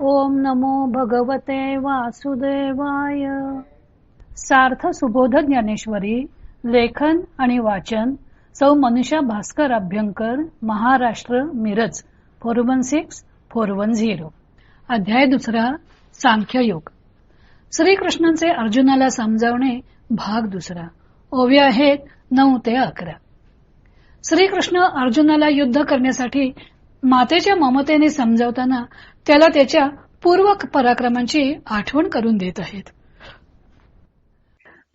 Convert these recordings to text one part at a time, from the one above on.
ओम नमो भगवते वासुदेवाय. सार्थ सुबोध ज्ञानेश्वरी लेखन आणि वाचन सौ Manusha Bhaskar Abhyankar Maharashtra Miraj four one six four one zero. अध्याय दुसरा सांख्ययोग. श्रीकृष्णांचे अर्जुनाला समजावणे भाग दुसरा. ओव्या आहेत नऊ ते अकरा. श्रीकृष्ण अर्जुनाला युद्ध करण्यासाठी मातेच्या ममतेने समजावताना त्याला त्याच्या पूर्व पराक्रमांची आठवण करून देत आहेत.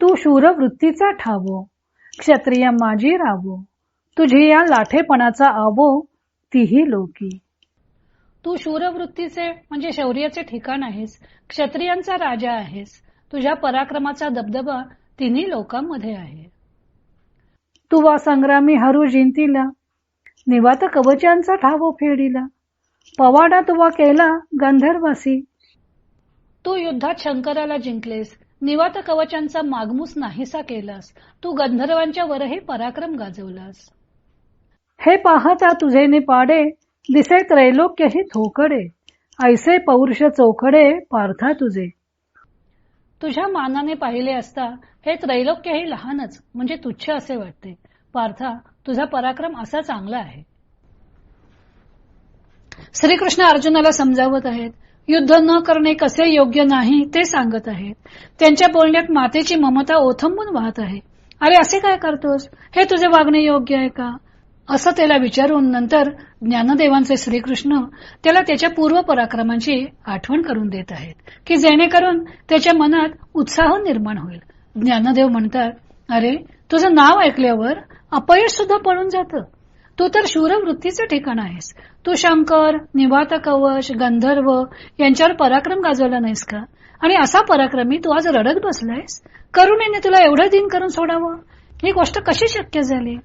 तू शूर वृत्तीचा ठावो क्षत्रिय माझी रावो तुझी या लाठेपणाचा आवो तीही लोकी. तू शूरवृत्तीचे म्हणजे शौर्याचे ठिकाण आहेस क्षत्रियांचा राजा आहेस तुझ्या पराक्रमाचा दबदबा तिन्ही लोकांमध्ये आहे. तू वा संग्रामी हरू जिंतीला निवात कवचांचा ठावो फेडीला पवाडा तुवा केला गंधर्वासी. तू युद्धात शंकराला जिंकलेस निवात कवचांचा मागमूस नाहीसा केलास तू गंधर्वांच्या वरही पराक्रम गाजवलास. हे पाहता तुझे निपाडे दिसे त्रैलोक्यही थोकडे ऐसे पौरुष चोखडे पार्था तुझे. तुझ्या मानाने पाहिले असता हे त्रैलोक्यही लहानच म्हणजे तुच्छ असे वाटते. पार्था तुझा पराक्रम असा चांगला आहे. श्रीकृष्ण अर्जुनाला समजावत आहेत युद्ध न करणे कसे योग्य नाही ते सांगत आहेत. त्यांच्या बोलण्यात मातेची ममता ओथंबून वाहत आहे. अरे असे काय करतोस? हे तुझे वागणे योग्य आहे का? असं त्याला विचारून नंतर ज्ञानदेवांचे श्रीकृष्ण त्याला त्याच्या पूर्व पराक्रमांची आठवण करून देत आहेत की जेणेकरून त्याच्या मनात उत्साह निर्माण होईल. ज्ञानदेव म्हणतात अरे तुझं नाव ऐकल्यावर अपयश सुद्धा पळून जातं. तू तर शूरवृत्तीचं ठिकाण आहेस. तू शंकर निवात कवच गंधर्व यांच्यावर पराक्रम गाजवला नाहीस का? आणि असा पराक्रमी तू आज रडत बसलायस? करुणेने तुला एवढं दिन करून सोडावं? ही गोष्ट कशी शक्य झाली?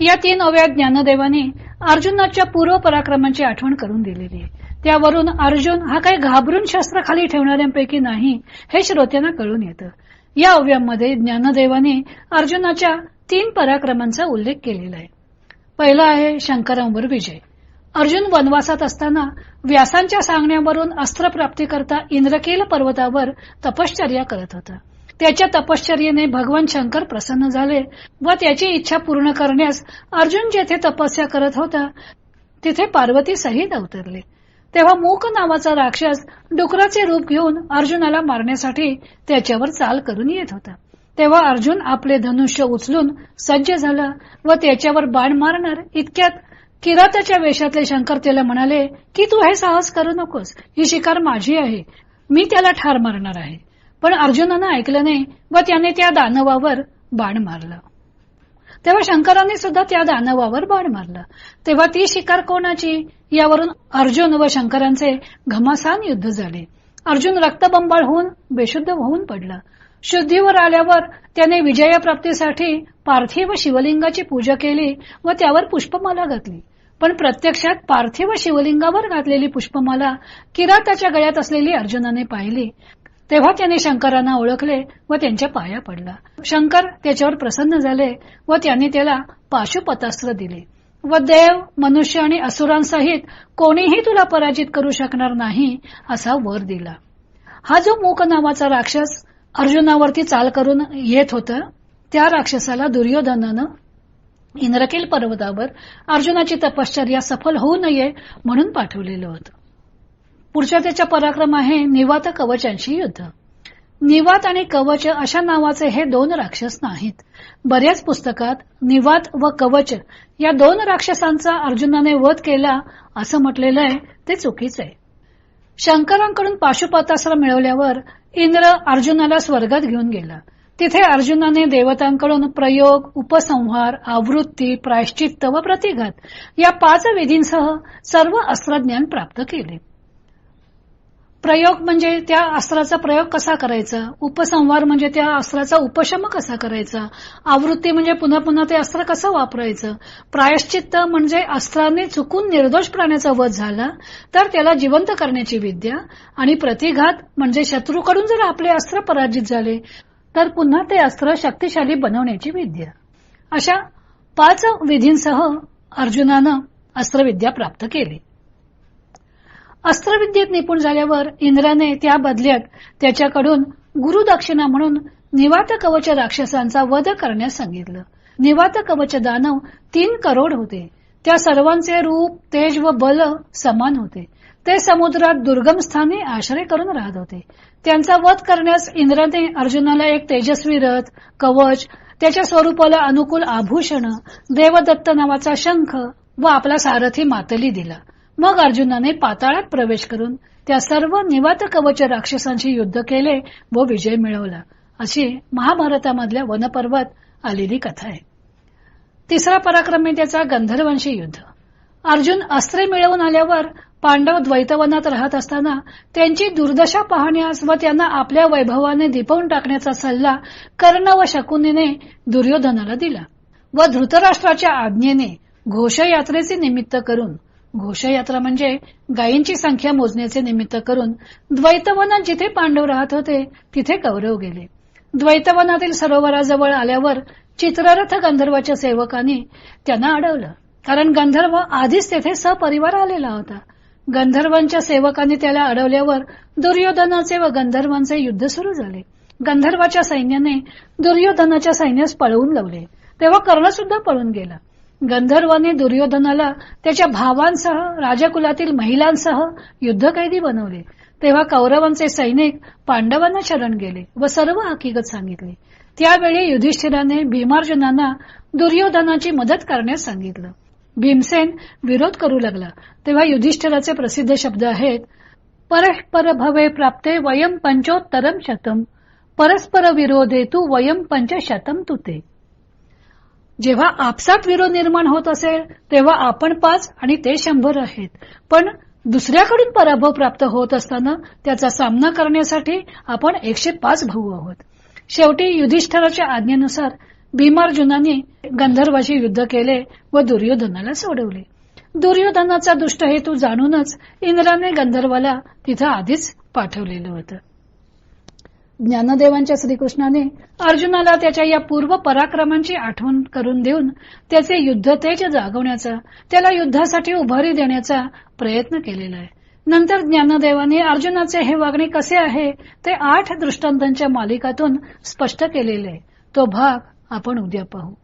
या तीन ओव्या ज्ञानदेवाने अर्जुनाच्या पूर्व पराक्रमांची आठवण करून दिलेली आहे. त्यावरून अर्जुन हा काही घाबरून शस्त्र खाली ठेवणाऱ्यांपैकी नाही हे श्रोत्यांना कळून येतं. या ओव्यांमध्ये ज्ञानदेवाने अर्जुनाच्या तीन पराक्रमांचा उल्लेख केलेला आहे. पहिला आहे शंकरांवर विजय. अर्जुन वनवासात असताना व्यासांच्या सांगण्यावरून अस्त्र प्राप्तीकरता इंद्रकील पर्वतावर तपश्चर्या करत होता. त्याच्या तपश्चर्येने भगवान शंकर प्रसन्न झाले व त्याची इच्छा पूर्ण करण्यास अर्जुन जेथे तपस्या करत होता तिथे पार्वती सहित अवतरले. तेव्हा मूक नावाचा राक्षस डुकराचे रूप घेऊन अर्जुनाला मारण्यासाठी त्याच्यावर चाल करून येत होता. तेव्हा अर्जुन आपले धनुष्य उचलून सज्ज झालं व त्याच्यावर बाण मारणार इतक्यात किराताच्या वेशातले शंकर त्याला म्हणाले की तू हे साहस करू नकोस. ही शिकार माझी आहे. मी त्याला ठार मारणार आहे. पण अर्जुनानं ऐकलं नाही व त्याने त्या दानवावर बाण मारलं. तेव्हा शंकराने सुद्धा त्या दानवावर बाण मारलं. तेव्हा ती शिकार कोणाची? यावरून अर्जुन व शंकरांचे घमासान युद्ध झाले. अर्जुन रक्तबंबाळ होऊन बेशुद्ध होऊन पडला. शुद्धीवर आल्यावर त्याने विजयप्राप्तीसाठी पार्थिव शिवलिंगाची पूजा केली व त्यावर पुष्पमाला घातली. पण प्रत्यक्षात पार्थिव शिवलिंगावर घातलेली पुष्पमाला किराताच्या गळ्यात असलेली अर्जुनाने पाहिली. तेव्हा त्याने शंकरांना ओळखले व त्यांच्या पाया पडला. शंकर त्याच्यावर प्रसन्न झाले व त्यांनी त्याला पाशुपतास्त्र दिले. व देव मनुष्य आणि असुरांसहित कोणीही तुला पराजित करू शकणार नाही असा वर दिला. हा जो मूक नावाचा राक्षस अर्जुनावरती चाल करून येत होतं. त्या राक्षसाला दुर्योधनानं इंद्रकील पर्वतावर अर्जुनाची तपश्चर्या सफल होऊ नये म्हणून पाठवलेलं होतं. पुढच्या त्याच्या पराक्रम आहे निवात कवचांशी युद्ध. निवात आणि कवच अशा नावाचे हे दोन राक्षस नाहीत. बऱ्याच पुस्तकात निवात व कवच या दोन राक्षसांचा अर्जुनाने वध केला असं म्हटलेलं आहे ते चुकीच आहे. शंकरांकडून पाशुपतास्त्र मिळवल्यावर इंद्र अर्जुनाला स्वर्गात घेऊन गेला. तिथे अर्जुनाने देवतांकडून प्रयोग उपसंहार आवृत्ती प्रायश्चित्त व प्रतिघात या पाच विधींसह सर्व अस्त्रज्ञान प्राप्त केले. प्रयोग म्हणजे त्या अस्त्राचा प्रयोग कसा करायचा? उपसंहार म्हणजे त्या अस्त्राचा उपशम कसा करायचा? आवृत्ती म्हणजे पुन्हा पुन्हा ते अस्त्र कसं वापरायचं? प्रायश्चित्त म्हणजे अस्त्राने चुकून निर्दोष प्राण्याचा वध झाला तर त्याला जिवंत करण्याची विद्या आणि प्रतिघात म्हणजे शत्रूकडून जर आपले अस्त्र पराजित झाले तर पुन्हा ते अस्त्र शक्तिशाली बनवण्याची विद्या. अशा पाच विधींसह अर्जुनानं अस्त्रविद्या प्राप्त केली. अस्त्रविद्येत निपुण झाल्यावर इंद्राने त्या बदल्यात त्याच्याकडून गुरुदक्षिणा म्हणून निवात कवच राक्षसांचा वध करण्यास सांगितलं. निवात कवच दानव तीन करोड होते. त्या सर्वांचे रूप तेज व बल समान होते. ते समुद्रात दुर्गम स्थानी आश्रय करून राहत होते. त्यांचा वध करण्यास इंद्राने अर्जुनाला एक तेजस्वी रथ कवच त्याच्या स्वरूपाला अनुकूल आभूषण देवदत्त नावाचा शंख व आपला सारथी मातली दिला. मग अर्जुनाने पाताळात प्रवेश करून त्या सर्व निवात कवच राक्षसांशी युद्ध केले व विजय मिळवला. अशी महाभारतामधल्या वनपर्वात आलेली कथा आहे. तिसरा पराक्रम आहे त्याचा गंधर्वांशी युद्ध. अर्जुन अस्त्रे मिळवून आल्यावर पांडव द्वैतवनात राहत असताना त्यांची दुर्दशा पाहण्यास व त्यांना आपल्या वैभवाने दिपवून टाकण्याचा सल्ला कर्ण व शकुनीने दुर्योधनाला दिला व धृतराष्ट्राच्या आज्ञेने घोषयात्रेचे निमित्त करून घोषयात्रा म्हणजे गायींची संख्या मोजण्याचे निमित्त करून द्वैतवनात जिथे पांडव राहत होते तिथे कौरव गेले. द्वैतवनातील सरोवराजवळ आल्यावर चित्ररथ गंधर्वाच्या सेवकांनी त्यांना अडवलं. कारण गंधर्व आधीच तेथे सपरिवार आलेला होता. गंधर्वांच्या सेवकांनी त्याला अडवल्यावर दुर्योधनाचे व गंधर्वांचे युद्ध सुरू झाले. गंधर्वाच्या सैन्याने दुर्योधनाच्या सैन्यास पळवून लावले. तेव्हा कर्ण सुद्धा पळून गेला. गंधर्वाने दुर्योधनाला त्याच्या भावांसह राजकुलातील महिलांसह युद्धकैदी बनवले. तेव्हा कौरवांचे सैनिक पांडवांना शरण गेले व सर्व हकीकत सांगितली. त्यावेळी युधिष्ठिराने भीमार्जुनांना दुर्योधनाची मदत करण्यास सांगितलं. भीमसेन विरोध करू लागला. तेव्हा युधिष्ठिराचे प्रसिद्ध शब्द आहेत परस्पर भवे प्राप्ते वयम पंचोत्तरम शतम परस्पर विरोधे तू वयम पंचशतम तुते. जेव्हा आपसात विरोध निर्माण होत असेल तेव्हा आपण पाच आणि ते शंभर आहेत. पण दुसऱ्याकडून पराभव प्राप्त होत असताना त्याचा सामना करण्यासाठी आपण एकशे पाच भाऊ आहोत. शेवटी युधिष्ठराच्या आज्ञेनुसार भीमार्जुनाने गंधर्वाशी युद्ध केले व दुर्योधनाला सोडवले. दुर्योधनाचा दुष्ट हेतू जाणूनच इंद्राने गंधर्वाला तिथं आधीच पाठवलेलं होतं. ज्ञानदेवांच्या श्रीकृष्णाने अर्जुनाला त्याच्या या पूर्व पराक्रमांची आठवण करून देऊन त्याचे युद्ध तेज जागवण्याचा त्याला युद्धासाठी उभारी देण्याचा प्रयत्न केलेला आहे. नंतर ज्ञानदेवाने अर्जुनाचे हे वागणे कसे आहे ते आठ दृष्टांतांच्या मालिकातून स्पष्ट केलेले आहे. तो भाग आपण उद्या पाहू.